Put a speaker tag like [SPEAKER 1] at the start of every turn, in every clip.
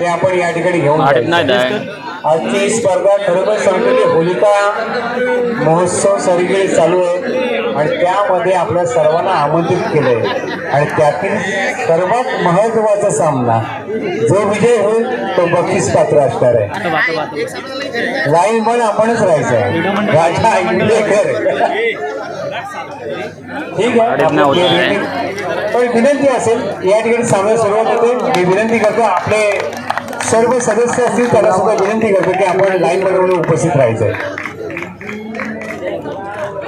[SPEAKER 1] ते आपण या ठिकाणी घेऊन आजची ही स्पर्धा खरोखर सांगतो की होलिका महोत्सव सगळीकडे चालू आहे आणि त्यामध्ये आपल्या सर्वांना आमंत्रित केलंय. आणि त्यातील सर्वात महत्त्वाचा सामना जो विजय होईल तो बक्षीस पात्र असणार आहे. लाईन पण आपणच राहायचं आहे. राजा इंगळेकर विनंती असेल या ठिकाणी सामन्याला सुरुवात होते मी विनंती करतो आपले सर्व सदस्य असतील त्याला सुद्धा विनंती करतो की आपण लाईन मध्ये उपस्थित राहायचंय.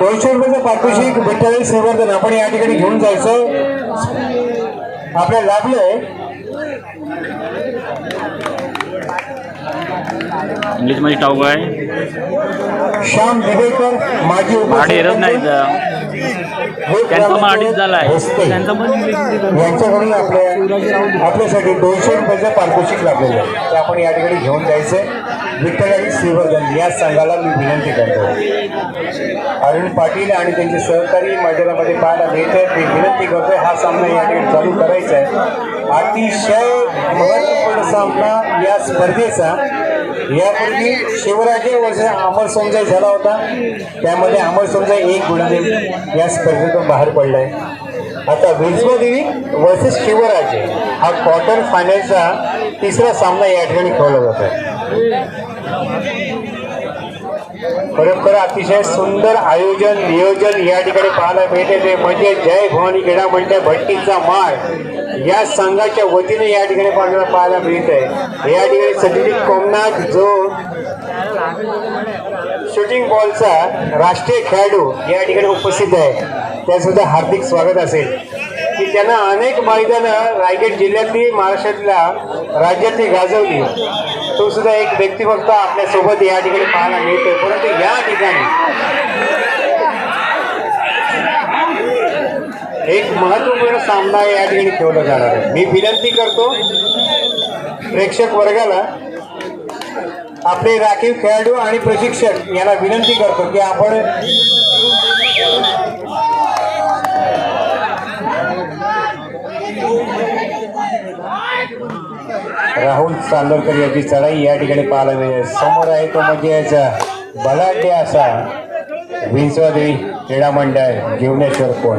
[SPEAKER 1] दोनशे रुपयाचं पारितोषिक विठ्ठल संवर्धन आपण या ठिकाणी घेऊन जायचं आपल्याला लाभलंय.
[SPEAKER 2] इंग्लिशमध्ये ठाऊक आहे.
[SPEAKER 1] श्याम दिवेकर माजी
[SPEAKER 2] येतच नाही. त्यांचं पण
[SPEAKER 1] यांच्याकडून आपल्या आपल्यासाठी दोनशे रुपयाचं पारितोषिक लाभलेलं आहे. ते आपण या ठिकाणी घेऊन जायचंय. विठ्ठल आणि श्रीवर्धन या संघाला मी विनंती करतो. अरुण पाटील आणि त्यांचे सहकारी मैदानामध्ये पाहायला मिळते मी विनंती करतोय हा सामना या ठिकाणी चालू करायचा आहे. अतिशय महत्त्वपूर्ण सामना या स्पर्धेचा. यापूर्वी शिवराजे वर्ष अमर संजय झाला होता. त्यामध्ये अमर संजय एक गुणदेव या स्पर्धेतून बाहेर पडलाय. आता देवी वर्सेस शिवराजे. हा क्वार्टर फायनलचा तिसरा सामना या ठिकाणी खेळला जात आहे खरोखर अतिशय सुंदर आयोजन नियोजन या ठिकाणी पाहायला मिळते. ते म्हणजे जय भवानी क्रीडा मंडळ भट्टीचा माळ. या संघाच्या वतीने या ठिकाणी पाहायला पाहायला मिळत. आहे या ठिकाणी सचिन कोमनाथ जो शूटिंग बॉलचा राष्ट्रीय खेळाडू या ठिकाणी उपस्थित आहे. त्यासुद्धा हार्दिक स्वागत असेल. की त्यांना अनेक मैदानं रायगड जिल्ह्यातली महाराष्ट्रातल्या राज्यातली गाजवली. तो सुद्धा एक व्यक्ती फक्त आपल्यासोबत या ठिकाणी पाहायला मिळतोय. परंतु या ठिकाणी एक महत्त्वपूर्ण सामना या ठिकाणी ठेवला जाणार आहे. मी विनंती करतो प्रेक्षक वर्गाला आपले राखीव खेळाडू आणि प्रशिक्षक यांना विनंती करतो की आपण राहुल चांदोरकर याची चढाई या ठिकाणी पाहायला मिळेल. समोर आहे तो म्हणजे याचा बलाढ्य असा विंचवादेवी क्रीडा मंडळ जीवनेश्वर कोण.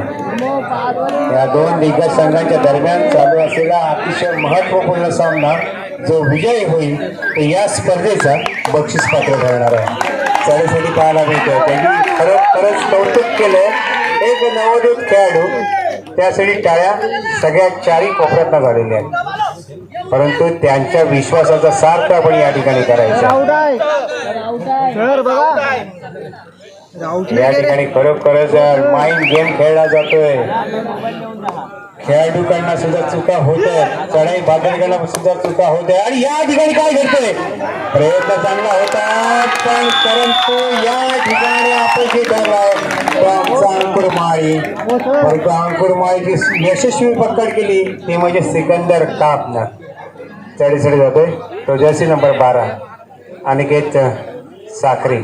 [SPEAKER 1] या दोन दिग्गज संघांच्या दरम्यान चालू असलेला अतिशय महत्त्वपूर्ण सामना जो विजय होईल तो या स्पर्धेचा बक्षीस पात्र ठरणार आहे. चढीसाठी पाहायला मिळतोय. त्यांनी खरोखरच कौतुक केलंय. एक नवोदित खेळाडू त्यासाठी टाळ्या सगळ्या चारही कोपऱ्यातनं झालेल्या आहेत. परंतु त्यांच्या विश्वासाचा सार्थ आपण या ठिकाणी करायचा. या ठिकाणी खरोखरच माइंड गेम खेळला जातोय. खेळाडूंना सुद्धा चुका होत आहेत चढाई बादलकांना सुद्धा चुका होत आहे आणि या ठिकाणी काय घडतोय? प्रयत्न चांगला होता पण परंतु या ठिकाणी अपयशी ठरलाय. कुरमाळी आमचा अंकुर माळी यशस्वी पकड केली ती म्हणजे सिकंदर कापना चढी चढी जातोय तो जर्सी नंबर बारा अनिकेत साखरी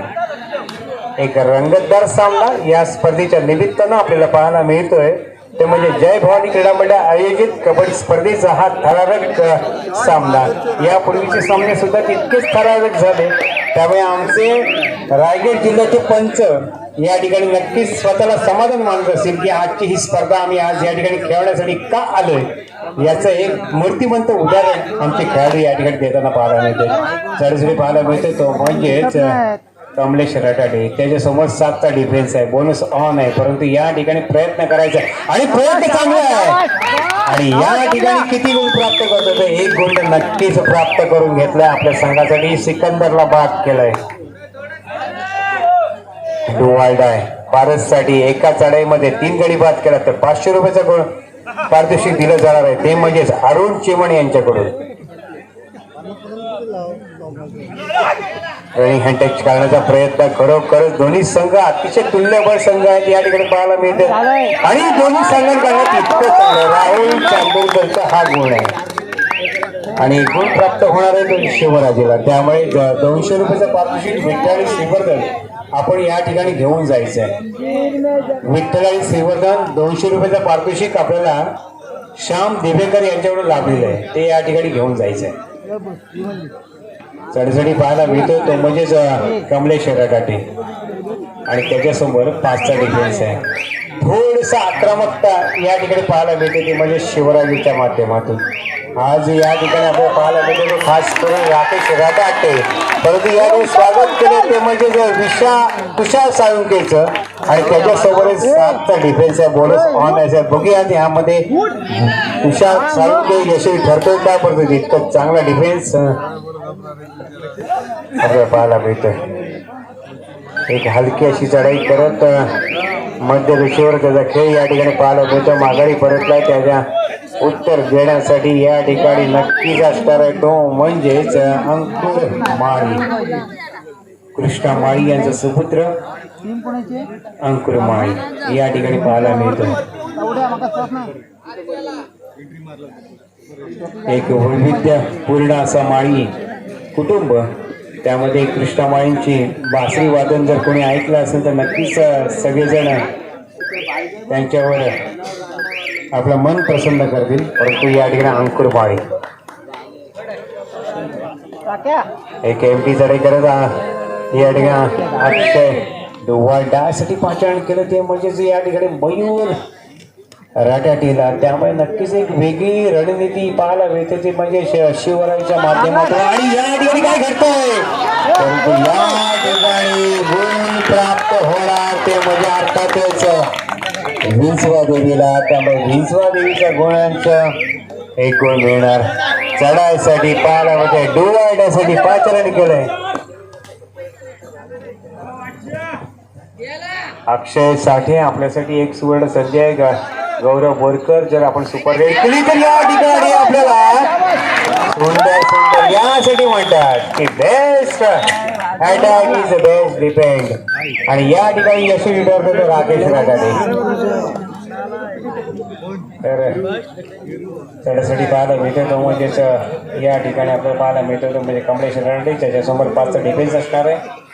[SPEAKER 1] एक रंगतदार सामना या स्पर्धेच्या निमित्तानं आपल्याला पाहायला मिळतोय ते म्हणजे जय भवानी क्रीडा मंडळ आयोजित कबड्डी स्पर्धेचा हा थरारक सामना यापूर्वीचे सामने सुद्धा तितकेच थरारक झाले त्यामुळे आमचे रायगड जिल्ह्याचे पंच या ठिकाणी नक्कीच स्वतःला समाधान मानत असेल की आजची ही स्पर्धा आम्ही आज या ठिकाणी खेळण्यासाठी का आलोय? याचं एक मूर्तिमंत उदाहरण आमचे खेळाडू या ठिकाणी देताना पाहायला मिळते. चढसडी पाहायला मिळते. तो म्हणजेच कमलेश रटाडे त्याच्यासमोर सातचा डिफेन्स आहे. बोनस ऑन आहे. परंतु या ठिकाणी प्रयत्न करायचा आणि प्रयत्न चांगला आहे. आणि या ठिकाणी किती गुण प्राप्त करतो एक गुण नक्कीच प्राप्त करून घेतलाय. आपल्या संघासाठी सिकंदरला बाद केलाय. डुवाल्ड आहे. पारससाठी एका चढाईमध्ये तीन गडी बाद केला तर पाचशे रुपयाचा गुण पारितोषिक दिलं जाणार आहे. ते म्हणजेच अरुण चिमण यांच्याकडून. रनिंग हँटेक करण्याचा प्रयत्न खरोखरच दोन्ही संघ अतिशय तुल्यबळ संघ आहेत. या ठिकाणी पाहायला मिळते. आणि दोन्ही संघांकडे इतकं चांगलं राहुल चांदोरकरचा हा गुण आहे. आणि गुण प्राप्त होणार आहे तो शिवराजेला. त्यामुळे दोनशे रुपयाचा पारितोषिक विठ्ठल आणि श्रीवर्धन आपण या ठिकाणी घेऊन जायचं आहे विठ्ठल आणि श्रीवर्धन दोनशे रुपयाचं पारितोषिक आपल्याला श्याम दिवेकर यांच्याकडून लाभलेलं आहे. ते या ठिकाणी घेऊन जायचं आहे चढचढी पाहायला मिळतो तो म्हणजेच कमलेश रटाटे आणि त्याच्यासमोर पाचचा डिफरन्स आहे. थोडस आक्रमकता या ठिकाणी पाहायला मिळते ती म्हणजे शिवराजीच्या माध्यमातून. आज या ठिकाणी आपल्याला पाहायला मिळते ते खास करून राकेश रटाटे परंतु यावेळी स्वागत केलं ते म्हणजे जे विशा तुषार साळुंकेचं. आणि त्याच्यासोबतच सातचा डिफेन्स आहे बोनस ऑन आहे. बघूया ह्यामध्ये तुषार साळुंके यशस्वी ठरतोय का? परंतु इतकं चांगला डिफेन्स आपल्याला पाहायला मिळतं एक हलकी अशी चढाई करत मध्य रेषेवर त्याचा खेळ या ठिकाणी पाहायला मिळतो. माघारी परतला त्याच्या उत्तर देण्यासाठी या ठिकाणी नक्कीच असणार आहे. तो म्हणजेच अंकुर माळी. कृष्णा माळी यांचा सुपुत्र अंकुर माळी या ठिकाणी पाहायला मिळतो. एक वैविध्य पूर्ण असा माळी कुटुंब त्यामध्ये कृष्णा माळींची बासरी वादन जर कोणी ऐकलं असेल तर नक्कीच सगळेजण त्यांच्यावर आपलं मन प्रसन्न करतील. परंतु या ठिकाणी अंकुर माळी एक एम टी चढाई करत या ठिकाणी अक्षय. डोवा डायसाठी पाचारण केलं ते म्हणजेच या ठिकाणी मयूर. राटाटीला. त्यामुळे नक्कीच एक वेगळी रणनीती पाहायला मिळते ती म्हणजे शि- शिवरायांच्या माध्यमातून. आणि या ठिकाणी काय घडतंय? परंतु या ठिकाणी गुण प्राप्त होणार ते म्हणजे अर्थातच विंचवा देवीला. त्यामुळे विंचवा देवीच्या गुणांचं एक गुण मिळणार. चढायसाठी पाहायला म्हणजे डोळ्यासाठी पाचरण केलंय. अक्षय साठे आपल्यासाठी एक सुवर्ण संधी आहे का? गौरव बोरकर जर आपण सुपर रेड केली तर या ठिकाणी आपल्याला सुंदर सुंदर यासाठी म्हणतात की best attack is best defend आणि या ठिकाणी यशस्वी ठरतो तो राकेश राठाडे. तर त्याच्यासाठी पाहायला मिळतो तो म्हणजेच या ठिकाणी आपल्याला पाहायला मिळतो तो म्हणजे कमलेश राठाडे त्याच्यासमोर पाचचा डिफेन्स असणार आहे.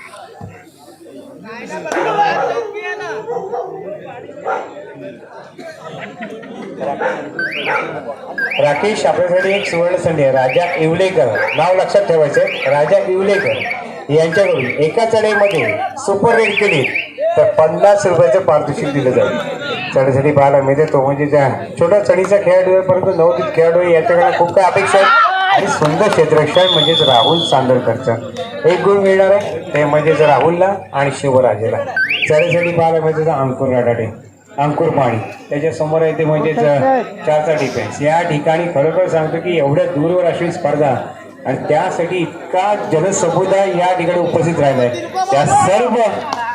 [SPEAKER 1] राकेश आपल्यासाठी एक सुवर्ण संधी आहे. राजा इवलेकर. नाव लक्षात ठेवायचं राजा इवलेकर यांच्याकडून एका चढाईमध्ये सुपर रेट केली. तर पन्नास रुपयाचं पारितोषिक दिलं जाईल. चढीसाठी पाहायला मिळते तो म्हणजे त्या छोट्या चढीचा खेळाडू आहे परंतु नवोदित खेळाडू आहे. याच्याकडे खूप काही अपेक्षा आहेत आणि सुंदर क्षेत्ररक्षण म्हणजेच राहुल चांदरकरचं एक गुण मिळणार आहे ते म्हणजेच राहुलला आणि शिवराजेला. चढीसाठी पाहायला मिळते तर अंकुर राडाडे अंकुर पाणी त्याच्यासमोर आहे ते म्हणजेच चारचा डिफेन्स या ठिकाणी खरोखर सांगतो की एवढ्या दूरवर अशी स्पर्धा आणि त्यासाठी इतका जनसमुदाय या ठिकाणी उपस्थित राहिलाय. त्या सर्व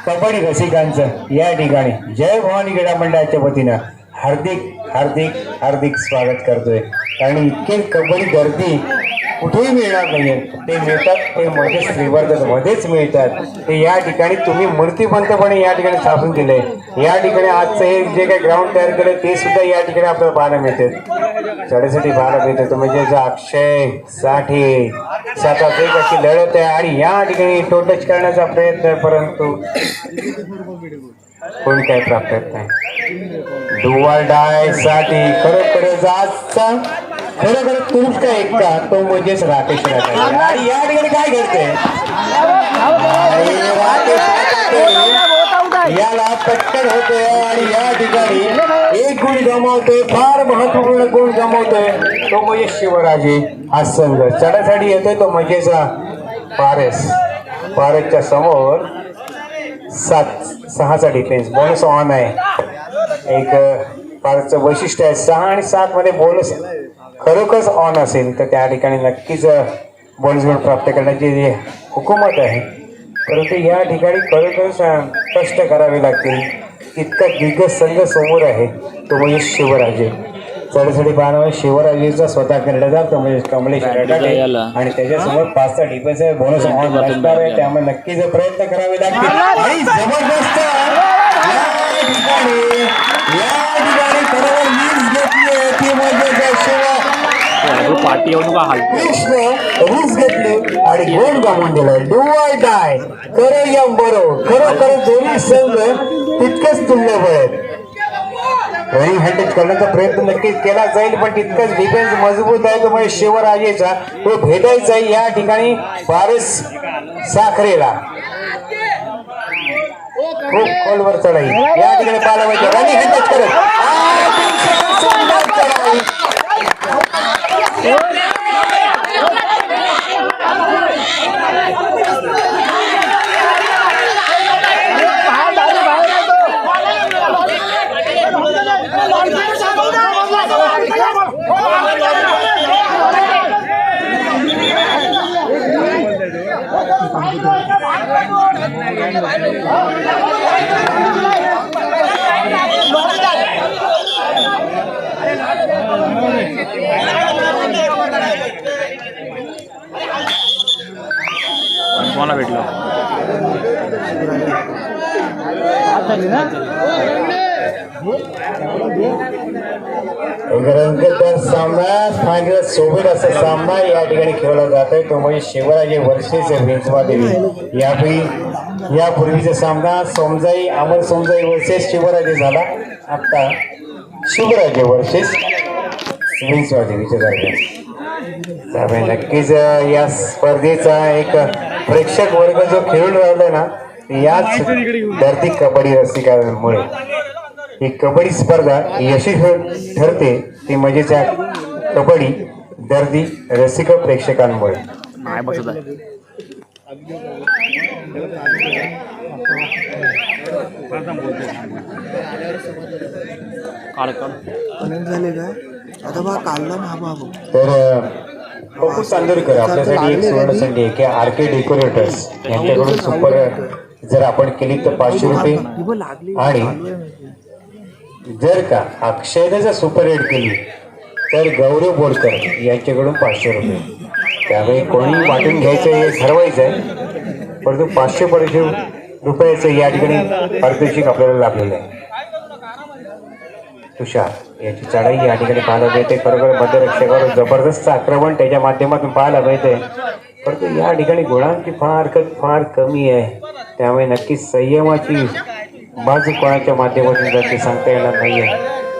[SPEAKER 1] कबड्डी रसिकांचं या ठिकाणी. जय भवानी क्रीडा मंडळाच्या वतीनं हार्दिक हार्दिक हार्दिक स्वागत करतोय. कारण इतके कबड्डी गर्दी कुठेही मिळणार नाहीये? ते मिळतात ते मध्येच श्रीवर्धनमध्येच मिळतात. ते या ठिकाणी तुम्ही मूर्तिबंतपणे या ठिकाणी स्थापन दिले या ठिकाणी आजचं हे जे काही ग्राउंड तयार केलं ते सुद्धा या ठिकाणी आपल्याला पाहायला मिळते. चढाईसाठी पाहायला मिळते. म्हणजे जो अक्षयसाठी सातात एक अशी लढत आहे. आणि या ठिकाणी टोटच करण्याचा प्रयत्न आहे परंतु कोण काय प्राप्त नाही डुवाल डायसाठी खरोखरच आजचा खरोखर उत्कृष्ट एक का? तो म्हणजेच राकेश राठाडे आणि या ठिकाणी काय घडते याला पटकन होतोय आणि या ठिकाणी एक गुण गमावतोय फार महत्त्वपूर्ण गुण गमावतोय. तो म्हणजे शिवराजे हा संघ. चढासाठी येतोय तो म्हणजेच पारस. पारसच्या समोर सात सहाचा डिफेन्स बोनस ऑन आहे. एक पारसचं वैशिष्ट्य आहे. सहा आणि सात मध्ये बोनस खरोखरच ऑन असेल तर त्या ठिकाणी नक्कीच बोनस गुण प्राप्त करण्याची जी हुकूमत आहे परंतु या ठिकाणी खरोखरच कष्ट करावे लागतील. इतका दिग्गज संघ समोर आहे तो म्हणजे शिवराजे. चढासाठी पाहणं शिवराजेचा स्वतः करण्याचा तो म्हणजे कमलेश रटाटे आणि त्याच्यासमोर पाचचा डिफेन्स आहे बोनस ऑन नसणार आहे त्यामुळे नक्कीच प्रयत्न करावे लागतील. आणि जबरदस्त
[SPEAKER 2] पाठी येऊन का हाल
[SPEAKER 1] कृष्ण रीस घेतली आणि गोल गमावून दिलाय डू आय डाय करो या बरो खरोखर दोन्ही संघ तितकेच तुल्यबळ आहेत रनिंग हँडल करण्याचा प्रयत्न नक्कीच केला जाईल पण तितकंच डिफेन्स मजबूत आहे त्यामुळे शिवराजेचा तो भेटायचा आहे या ठिकाणी पारस साखरेला खूप खोलवर चढाई या ठिकाणी पाहायला पाहिजे. रनिंग हँडल करत.
[SPEAKER 2] Yeah. भेटलो.
[SPEAKER 1] सामना फायनल सोबत असा सामना या ठिकाणी खेळला जातोय तो म्हणजे शिवराजे वर्षेचे वेंचवा देवी यावेळी यापूर्वीचा सामना सोमजाई अमर सोमजाई वर्सेस शिवराजे झाला. आता शिवराजे वर्सेस वेंचवा देवीच्या जागे नक्कीच या स्पर्धेचा एक प्रेक्षक वर्ग जो खेळून राहिला ना याच धरती कबड्डी रसिकांमुळे ही कबड्डी स्पर्धा यशस्वी ठरते ती म्हणजेच्या कबड्डी दर्दी रसिक प्रेक्षकांमुळे.
[SPEAKER 3] हा
[SPEAKER 1] तर पप्पू चांदोरकर आपल्यासाठी एक सुवर्ण संधी आहे की आर के डेकोरेटर्स. यांच्याकडून सुपर जर आपण केली तर पाचशे रुपये. आणि जर का अक्षयने जर सुपर एड केली तर गौरव बोरकर यांच्याकडून पाचशे रुपये. त्यामुळे कोणी वाटून घ्यायचं हे ठरवायचं आहे परंतु पाचशे पाचशे रुपयाचं या ठिकाणी पारितोषिक आपल्याला लाभलेलं आहे. तुषार. याची चढाई या ठिकाणी पाहायला मिळते. खरोखर मध्यरक्षकावर जबरदस्त आक्रमण त्याच्या माध्यमातून पाहायला मिळते. परंतु या ठिकाणी गुणांची फार फार कमी आहे. त्यामुळे नक्की संयमाची बाजू कोणाच्या माध्यमातून जाते सांगता येणार नाहीये.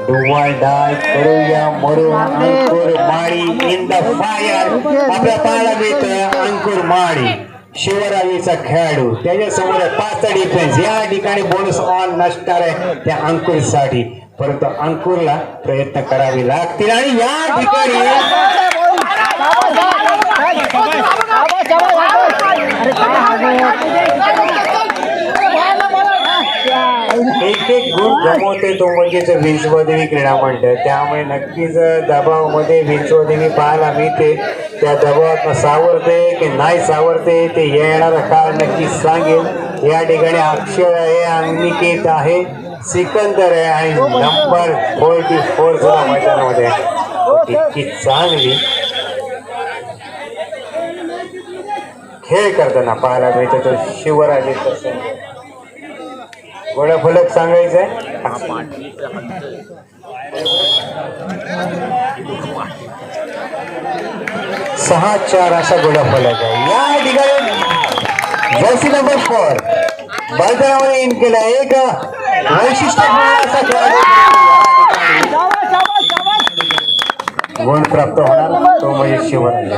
[SPEAKER 1] डुवाल डाय करूया मरू Ankur Mali in the fire आपल्या पाहायला मिळतोय अंकुर माळी. शिवरावीचा खेळाडू. त्याच्यासमोर पाचचा डिफेन्स या ठिकाणी बोनस ऑन नसणार आहे त्या अंकुरसाठी. परंतु अंकुरला प्रयत्न करावे लागतील. आणि या ठिकाणी एक एक गुण गमवते तो म्हणजेच विंचवादेवी क्रीडा मंडळ त्यामुळे नक्कीच दबावामध्ये विंचवादेवी पाहायला मिळते. त्या दबावात सावरते की नाही सावरते ते येणारा काळ नक्कीच सांगेल. या ठिकाणी अक्षय आहे अनिकेत आहे. सिकंदर आहे आणि नंबर फोर्टी फोर सुद्धा मैदानामध्ये आहे. इतकी चांगली. खेळ करताना पाहायला मिळतो तो शिवराजे तसं. गोळा फलक सांगायचं आहे सहा चार असा गोळा फलक आहे या ठिकाणी जर्सी नंबर फोर. मैदानामध्ये इन केला एक गुण प्राप्त होणार तो म्हणजे शिवराज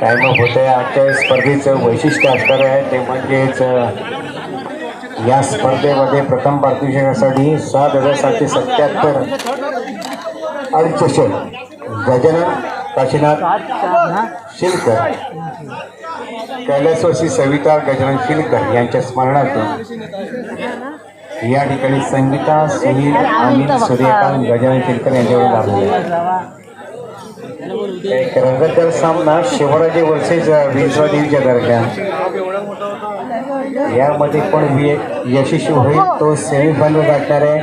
[SPEAKER 1] टाइम होत आहे आजच्या स्पर्धेचं वैशिष्ट्य असणार आहे ते म्हणजेच या स्पर्धेमध्ये प्रथम पारितोषिकासाठी सात हजार सातशे सत्याहत्तर अडचषण गजानन काशीनाथ शिलकर. कैलासवासी सविता गजानन शिलकर यांच्या स्मरणार्थ या ठिकाणी संगीता सुनील अमित सूर्यकांत गजानन शिलकर यांच्यावर लाभले एक रंगतदार सामना शिवराजे वर्सेस विंचवादेवीच्या दरम्यान. यामध्ये कोण यशस्वी होईल तो सेमीफायनल गाठणार आहे.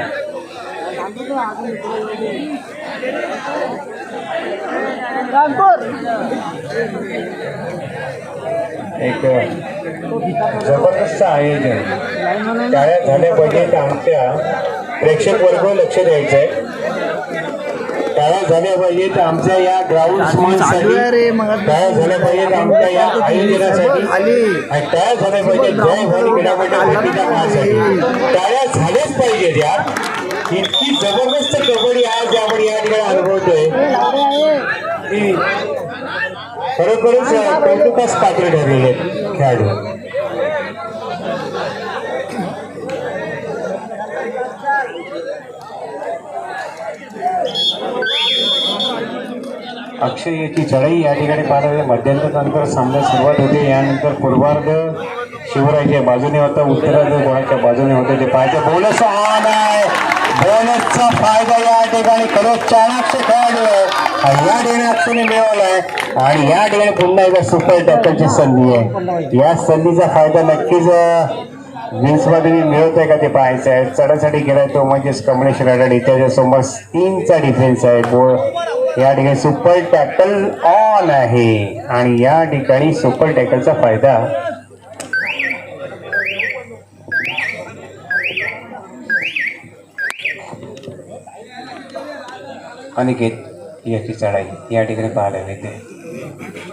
[SPEAKER 1] एक जबरदस्त आयोजन टाळ्या झाल्या पाहिजे तर आमच्या. प्रेक्षक वर्ग लक्ष द्यायचं आहे टाळ्या झाल्या पाहिजेत आमच्या या ग्राउंड
[SPEAKER 3] मग
[SPEAKER 1] टाळ्या झाल्या पाहिजेत आमच्या या आयोजनासाठी. आणि टाळ्या झाल्या पाहिजेत जय भवानी क्रीडा मंडळ वतीच्या काळासाठी टाळ्या झाल्याच पाहिजेत यार इतकी जबरदस्त कबड्डी आज आपण या ठिकाणी अनुभवतोय. खरोखरच कौतुकास पात्र ठरलेले आहेत खेळाडू. अक्षय याची चढाई या ठिकाणी पाहिजे मध्यंतरानंतर सामना सुरुवात होते. यानंतर पूर्वार्ध शिवरायच्या बाजूने होता उत्तरार्ध कोणाच्या बाजूने होते ते पाहायचे. बोनस ऑन आहे. बोनसचा फायदा या ठिकाणी खरंच चाणाक्ष खेळाडू आहे. या ठिकाणी तुम्ही मिळवलाय. आणि या ठिकाणी पुन्हा एकदा सुपर टॅकलची संधी आहे. या संधीचा फायदा नक्कीच विन्समध्ये मिळत आहे का ते पाहायचं आहे. चढासाठी गेलाय तो म्हणजेच कमलेश राडाडी त्याच्यासमोर तीनचा डिफेन्स आहे. बोल या ठिकाणी सुपर टॅकल ऑन आहे. आणि या ठिकाणी सुपर टॅकलचा फायदा अनिकेत याची चढाई या ठिकाणी पाहायला मिळते.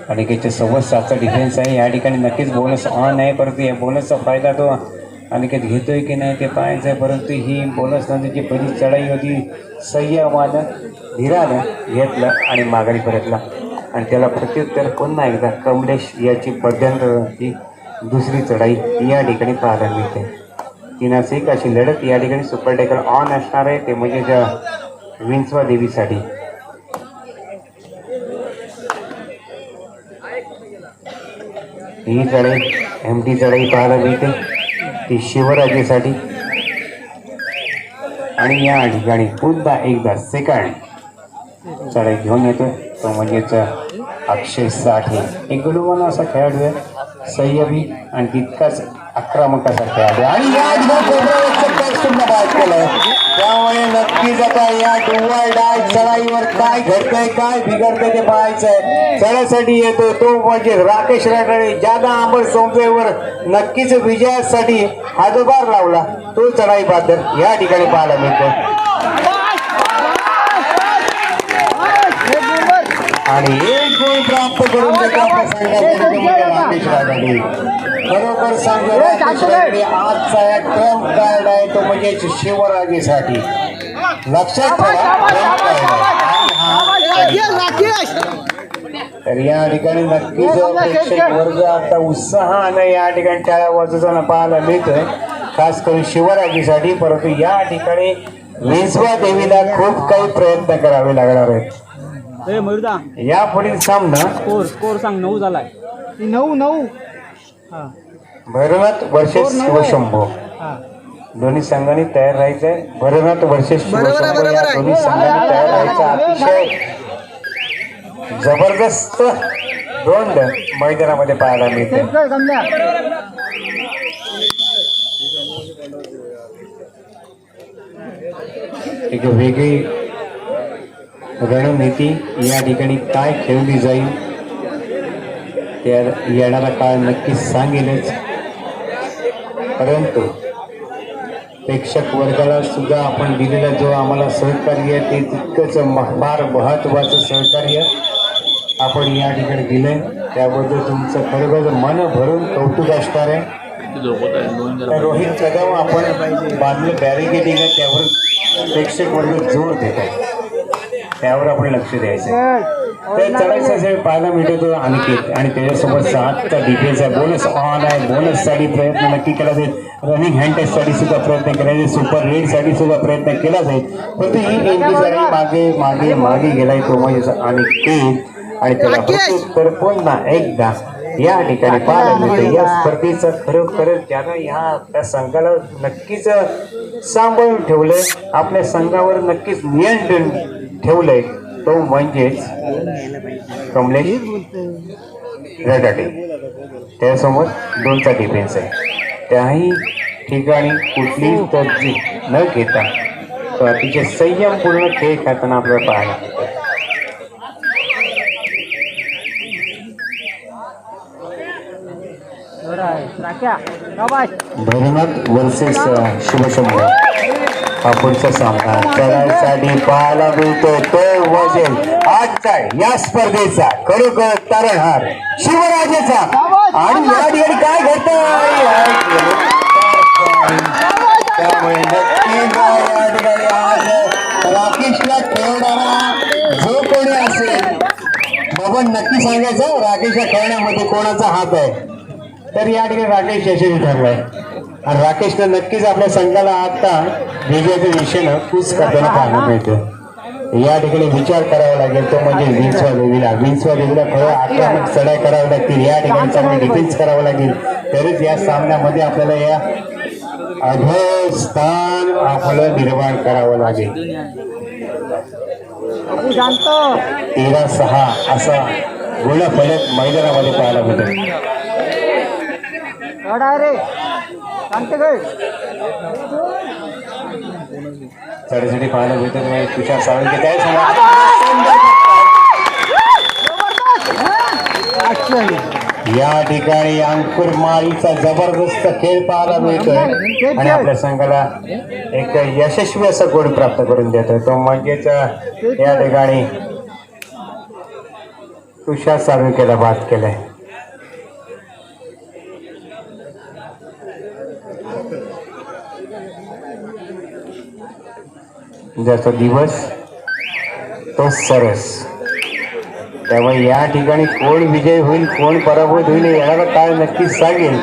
[SPEAKER 1] अनिकेतच्या सव्वा सातचा डिफेन्स आहे. या ठिकाणी नक्कीच बोनस ऑन आहे. परंतु या बोनसचा फायदा तो अनिकेत घेतोय की नाही ते पाहायचं आहे. परंतु ही बोनस नंतरची पहिली चढाई होती. संयमानं धीरानं घेतलं आणि माघारी परतला. आणि त्याला प्रत्युत्तर पुन्हा एकदा कमलेश याची मध्यंतराची दुसरी चढाई या ठिकाणी पाहायला मिळते. तिनाच एक अशी लढत या ठिकाणी सुपर टेकर ऑन असणार आहे. ते म्हणजे ज्या विंचवा देवीसाठी. ही चढाई एम टी चढाई पाहायला मिळते. ती शिवराजेसाठी. आणि या ठिकाणी पुन्हा एकदा सेकंड चढाई घेऊन येतो तो म्हणजेच अक्षय साठे. एक गुलुमान असा खेळाडू आहे. संयमी आणि तितकाच आक्रमक असा खेळाडू आणि सुद्धा बाद त्यामुळे नक्कीच आता या डुवाय डाय चढाईवर काय घडतंय काय बिघडतंय ते पाहायचंय. चढायसाठी येतो तो म्हणजे राकेश राठाडे जादा आंबट सोमजेवर नक्कीच विजयासाठी हातभार लावला. तो चढाई बादर या ठिकाणी पाहायला मिळतो. आणि एक गोल प्राप्त करून म्हणजे राठाडे बरोबर सांगतो आजचा या ट्रम्प कार्ड आहे तो म्हणजे शिवराजेसाठी लक्षात ठेवा. ट्रम्प कार्ड आहे. आणि तर या ठिकाणी नक्कीच प्रेक्षक वर्ग आता उत्साहाने या ठिकाणी टाळ्या वाजवताना पाहायला मिळतोय. खास करून शिवराजीसाठी परंतु या ठिकाणी विंचवा देवीला खूप काही प्रयत्न करावे लागणार आहेत.
[SPEAKER 2] ए मयुरदा.
[SPEAKER 1] या पुढील सामना
[SPEAKER 2] स्कोर स्कोर सांग नऊ झालाय.
[SPEAKER 3] नऊ नऊ.
[SPEAKER 2] हा.
[SPEAKER 1] भैरवनाथ वर्सेस शिवशंभो.
[SPEAKER 2] हा.
[SPEAKER 1] दोन्ही संघांनी तयार राहायचंय भैरवनाथ वर्सेस
[SPEAKER 3] आहे,
[SPEAKER 1] शिवशंभो या
[SPEAKER 3] आहे.
[SPEAKER 1] दोन्ही संघांनी तयार राहायचं अतिशय जबरदस्त दोन मैदानामध्ये पाहायला मिळते. एक वेगळी रणनीती या ठिकाणी काय खेळली जाईल त्या येणारा काळ नक्कीच सांगेलच. परंतु प्रेक्षक वर्गाला सुद्धा आपण दिलेला जो आम्हाला सहकार्य ते तितकंच म- फार महत्त्वाचं सहकार्य आपण या ठिकाणी दिलंय. त्याबद्दल तुमचं खरोखर मन भरून कौतुक असणार आहे. रोहित कदम आपण बाजूला बॅरिकेडिंग आहे त्यावर प्रेक्षक वर्ग जोर देत आहे त्यावर आपण लक्ष द्यायचं तर चढायचं पाहायला मिळतो अनिकेत. आणि त्याच्यासोबत सातचा डिफेन्स आहे. बोनस ऑन आहे. बोनससाठी प्रयत्न नक्की केला जाईल. रनिंग हँड टेस्टसाठी सुद्धा प्रयत्न केला जाईल. सुपर रेडसाठी सुद्धा प्रयत्न केला जाईल. परंतु ही एंट्री जरी मागे मागे मागे गेलाय तो म्हणजे अनिकेत. आणि त्याला प्रत्युत्तर पुन्हा एकदा या ठिकाणी पाहायला मिळतं. या स्पर्धेचं खरोखरच ज्यानं ह्या आपल्या संघाला नक्कीच सांभाळून ठेवलंय. आपल्या संघावर नक्कीच नियंत्रण ठेवलंय तो म्हणजेच कमलेश रडाटे. त्यासमोर दोनचा डिफेन्स आहे. त्याही ठिकाणी कुठलीही तरतूद न घेता तो अतिशय संयमपूर्ण खेळ खेळताना आपल्याला पाहायला मिळतो
[SPEAKER 2] एवढा आहे. राख्या शाबाश
[SPEAKER 1] भैरवनाथ वर्सेस शिवशंभू हा पुढचा सामना. चढाईसाठी पाहायला मिळतोय तो वजेल आजचा या स्पर्धेचा खरोखर तारणहार शिवराजेचा. आणि या ठिकाणी काय घडत त्यामुळे नक्की या ठिकाणी आज राकेशला खेळणारा जो कोणी असेल. बाबा नक्की सांगायचं राकेशच्या खेळण्यामध्ये कोणाचा हात आहे? तर या ठिकाणी राकेश यशस्वी ठरलाय. आणि राकेशनं नक्कीच आपल्या संघाला आता विजयाच्या दिशेनं कूच करताना पाहायला मिळतं. या ठिकाणी विचार करावा लागेल तो म्हणजे विंचवा देवीला. विंचवा देवीला खरं आक्रमक चढाई करावी लागतील. या ठिकाणी चांगली डिफेन्स म्हणजे करावं लागेल. तरच या सामन्यामध्ये आपल्याला या अधस्थान आपलं निर्माण करावं लागेल. तेरा सहा असा गुणफलक मैदानामध्ये पाहायला मिळतो
[SPEAKER 2] एवढा रे सांगते काय
[SPEAKER 1] चढीसाठी पाहायला मिळतो तुम्ही तुषार सावंत काय सांगा या ठिकाणी अंकुर माळीचा जबरदस्त खेळ पाहायला मिळतोय. आणि आपल्या संघाला एक यशस्वी असं गुण प्राप्त करून देतोय. तो म्हणजेच या ठिकाणी तुषार साळुंकेला बाद केलाय. ज्याचा दिवस तो सरस. त्यामुळे या ठिकाणी कोण विजय होईल कोण पराभूत होईल येणारा काळ नक्कीच सांगेल.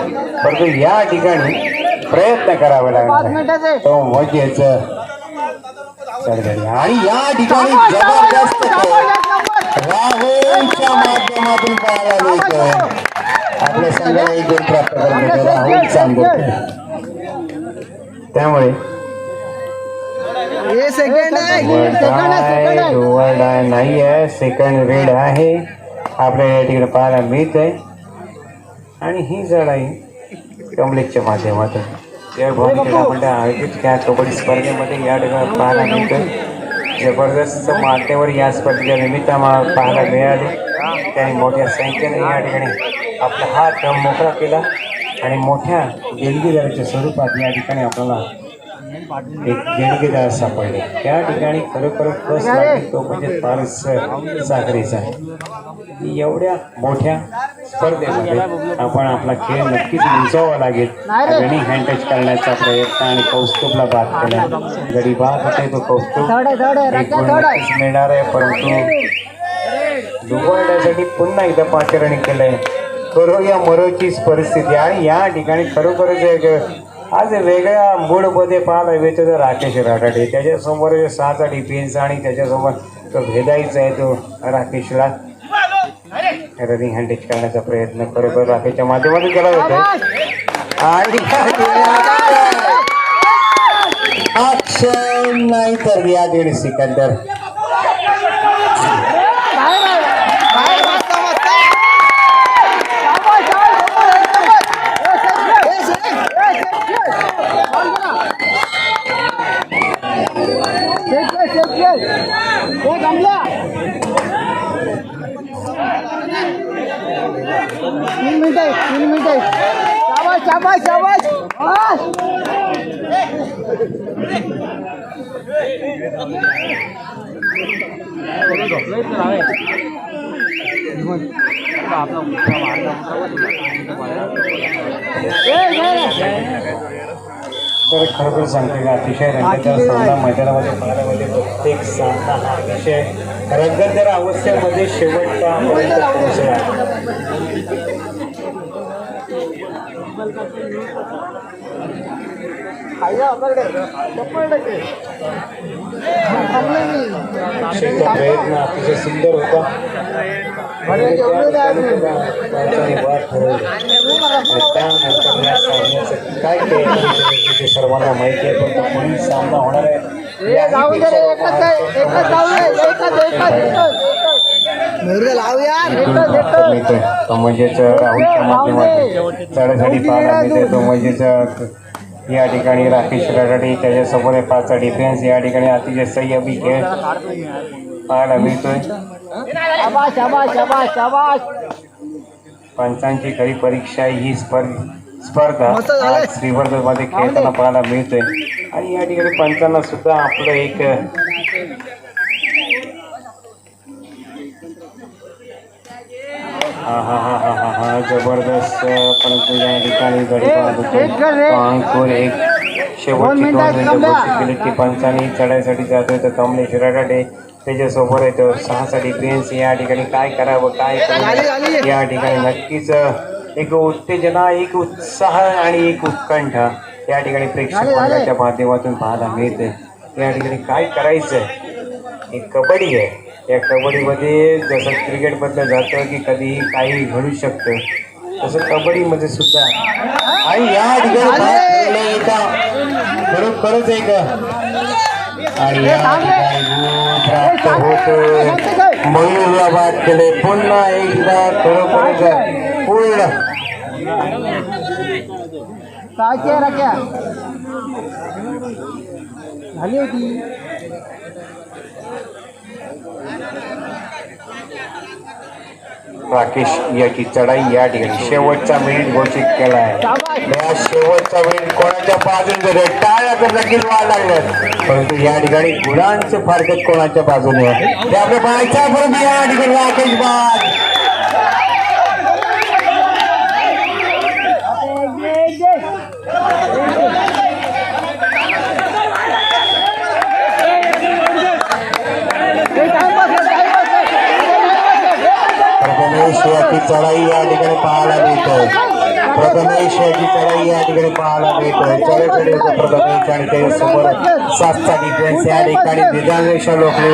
[SPEAKER 1] परंतु या ठिकाणी प्रयत्न करावे लागणार तो चढगडी. आणि या ठिकाणी जबरदस्त राहुलच्या माध्यमातून पाहायला आपल्या संघाला एक गुण प्राप्त करून देतो. राहुल त्यामुळे
[SPEAKER 3] हे सेकंड आहे.
[SPEAKER 1] वडाय नाही आहे. सेकंड रेड आहे. आपल्याला या ठिकाणी पाहायला मिळत आहे आणि ही जडाई कमलेशच्या माध्यमातून. या भूमिकेला म्हणलं आयोजित त्या कबड्डी स्पर्धेमध्ये या ठिकाणी पाहायला मिळतं जबरदस्त मातेवर या स्पर्धेच्या निमित्त आम्हाला पाहायला मिळाले. त्यांनी मोठ्या संख्येने या ठिकाणी आपला हात मोकळा केला. आणि मोठ्या देणगीदाराच्या स्वरूपात या ठिकाणी आपल्याला एक देणगीदार सापडले. त्या ठिकाणी खरोखर कस लागेल तो म्हणजे फारच साखरेचा आहे. एवढ्या मोठ्या स्पर्धेमध्ये आपण आपला खेळ नक्कीच उंचावा लागेल. गणी हँड टच करण्याचा प्रयत्न आणि कौस्तुभला बाद केला गडी बाद होते तो कौस्तुभ एक नक्कीच मिळणार आहे परंतु दुबळण्यासाठी पुन्हा एकदा पाचारणी केलंय. करो या मरोचीच परिस्थिती आणि या ठिकाणी खरोखरच एक आज वेगळ्या मूडमध्ये पाहायला मिळतो तर राकेश राठाडे. त्याच्यासमोर सहाचा डिफेन्स आणि त्याच्यासमोर तो भेदायचा आहे तो राकेशला. रनिंग हँडेज करण्याचा प्रयत्न खरोखर राकेशच्या माध्यमातून केला होता आणि अक्षय नाही तर या दीड सिकंदर
[SPEAKER 2] तीन मिनिट तीन मिनिट शाबाश शाबाश शाबाश शाबाश
[SPEAKER 1] तर खरोखर सांगते का अतिशय रंगतदार सामना मैदानामध्ये मिळते प्रत्येक सामना हा अतिशय रंगतदार अवस्थेमध्ये शेवटपर्यंत पोहोचला शेवटचा प्रयत्न अतिशय सुंदर होता. काय ते सर्वांना माहिती आहे पण तो पुढील सामना होणार आहे? म्हणजेच राहुलच्या माध्यमातून चढासाठी पाहायला मिळते तो म्हणजेच या ठिकाणी राकेश रडाडे त्याच्यासमोर आहे. पाचचा डिफेन्स या ठिकाणी अतिशय संयमी खेळ पाहायला मिळतोय. पंचांची खरी परीक्षा ही स्पर्ध स्पर्धा श्रीवर्धनमध्ये खेळताना पाहायला मिळतोय. आणि या ठिकाणी पंचांना सुद्धा आपलं एक हा हा हा हा हा हा जबरदस्त. परंतु या ठिकाणी गडी
[SPEAKER 2] एक.
[SPEAKER 1] अंकुर एक शेवटची
[SPEAKER 2] दोन
[SPEAKER 1] मिनिटं केली ती पंचांनी चढायसाठी जातोय तर कमलेश रडाडे त्याच्यासोबत येतो सहासाठी प्रिन्स या ठिकाणी काय करावं काय. करावं या ठिकाणी नक्कीच एक उत्तेजना एक उत्साह आणि एक उत्कंठा या ठिकाणी प्रेक्षक. वर्गाच्या माध्यमातून पाहायला मिळते या ठिकाणी काय करायचं ही कबड्डी आहे. या कबड्डीमध्ये जसं क्रिकेटमधलं जातं की कधीही काही घडू शकतं तसं कबड्डीमध्ये सुद्धा आणि या ठिकाणी खरोखरच एक आणि या ठिकाणी प्राप्त होतो मयूरला बाद केले. पुन्हा एकदा खरोखरच पूर्ण.
[SPEAKER 2] झाली होती.
[SPEAKER 1] राकेश याची चढाई या ठिकाणी. शेवटचा मिनिट घोषित केला आहे या शेवटचा मिनिट कोणाच्या बाजूने जर टाळ्या तर नक्कीच व्हायला लागल्यात परंतु या ठिकाणी गुणांचं फारकत कोणाच्या बाजूने आहे? ते आपल्या पाहायच्या परंतु या ठिकाणी राकेश बाद Yeah. चढाई या ठिकाणी पाहायला मिळतोय प्रथमेश याची चढाई या ठिकाणी पाहायला मिळतोय चढाईकडे प्रथमेश आणि त्याच्यासमोर सातचा डिफेन्स या ठिकाणी निदानरेषा लोकली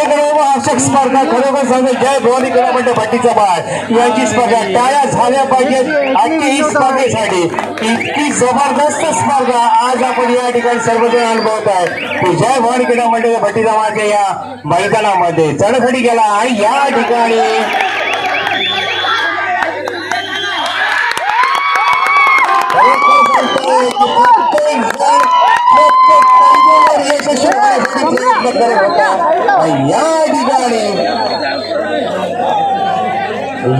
[SPEAKER 1] एक आवश्यक स्पर्धा. खरोखर सांगतो जय भवानी कला मंडळ भट्टीचा बाळ. याची स्पर्धा टाळ्या झाल्या पाहिजेत. आजची ही स्पर्धेसाठी इतकी जबरदस्त स्पर्धा आज आपण या ठिकाणी सर्वजण अनुभवत आहे की जय भवानी क्रीडा मंडळ भट्टीचा माझ्या या मैदानामध्ये. चढखडी गेला आणि या ठिकाणी प्रत्येक जण प्रत्येक यशस्वी होण्यासाठी करत होता या ठिकाणी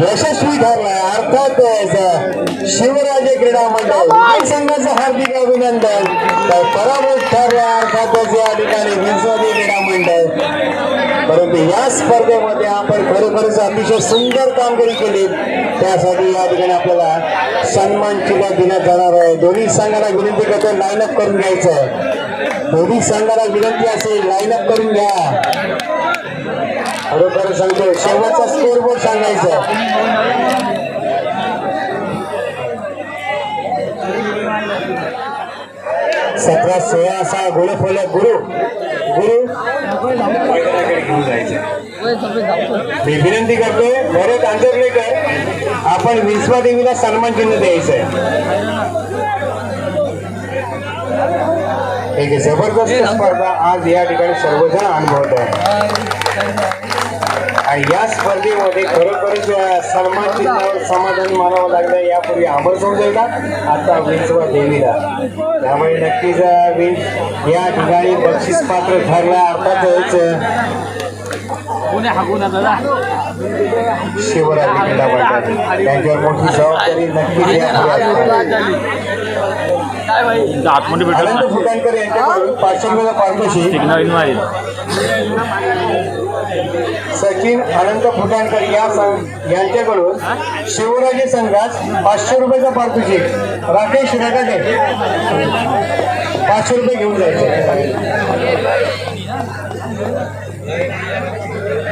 [SPEAKER 1] यशस्वी अर्थातच शिवराजे क्रीडा मंडळ विजय संघाचं हार्दिक अभिनंदन. तर पराभूत ठरला अर्थातच या ठिकाणी विजवादी क्रीडा मंडळ परंतु या स्पर्धेमध्ये आपण खरोखरच अतिशय सुंदर कामगिरी केली त्यासाठी या ठिकाणी आपल्याला सन्मान चिन्ह देण्यात जाणार आहे दोन्ही संघाला विनंती करतो लाईन अप करून घ्यायचं. दोन्ही संघाला विनंती असेल लाईन अप करून घ्या. खरोखर सांगतो शेवटचा स्कोर बोर्ड सांगायचं सतरा सोळा असा गुरु फोल गुरु. गुरु मी विनंती करतोय भरत आंजर्लेकर आपण विश्वा देवीला सन्मान चिन्ह द्यायचं एक जबरदस्त स्पर्धा आज या ठिकाणी सर्वजण अनुभवत आहे आणि या स्पर्धेमध्ये खरोखरच सन्मान चिन्हावर समाधान मानावं लागलं. यापूर्वी अमर समजायला आता विंचवा देवीला. त्यामुळे नक्कीच विंच या ठिकाणी बक्षीस पात्र ठरला. अर्थातच मंडळ त्यांच्यावर मोठी जबाबदारी नक्कीच
[SPEAKER 4] आतमध्ये भेटत
[SPEAKER 1] आनंद फुटाणकर यांच्याकडून पाचशे रुपयाचा पारितोषिक
[SPEAKER 4] सिग्नल इनवाईल
[SPEAKER 1] सचिन अनंत फुटाणकर या संघ यांच्याकडून शिवराजे संघास पाचशे रुपयाचा पारितोषिक राकेश रगाटे पाचशे रुपये घेऊन जायचे.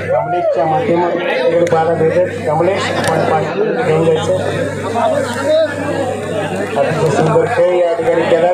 [SPEAKER 1] कमलेशच्या माध्यमातून पाहायला भेटत कमलेश आपण पाचशे घेऊन जायचं. अतिशय सुंदर खेळ या ठिकाणी केला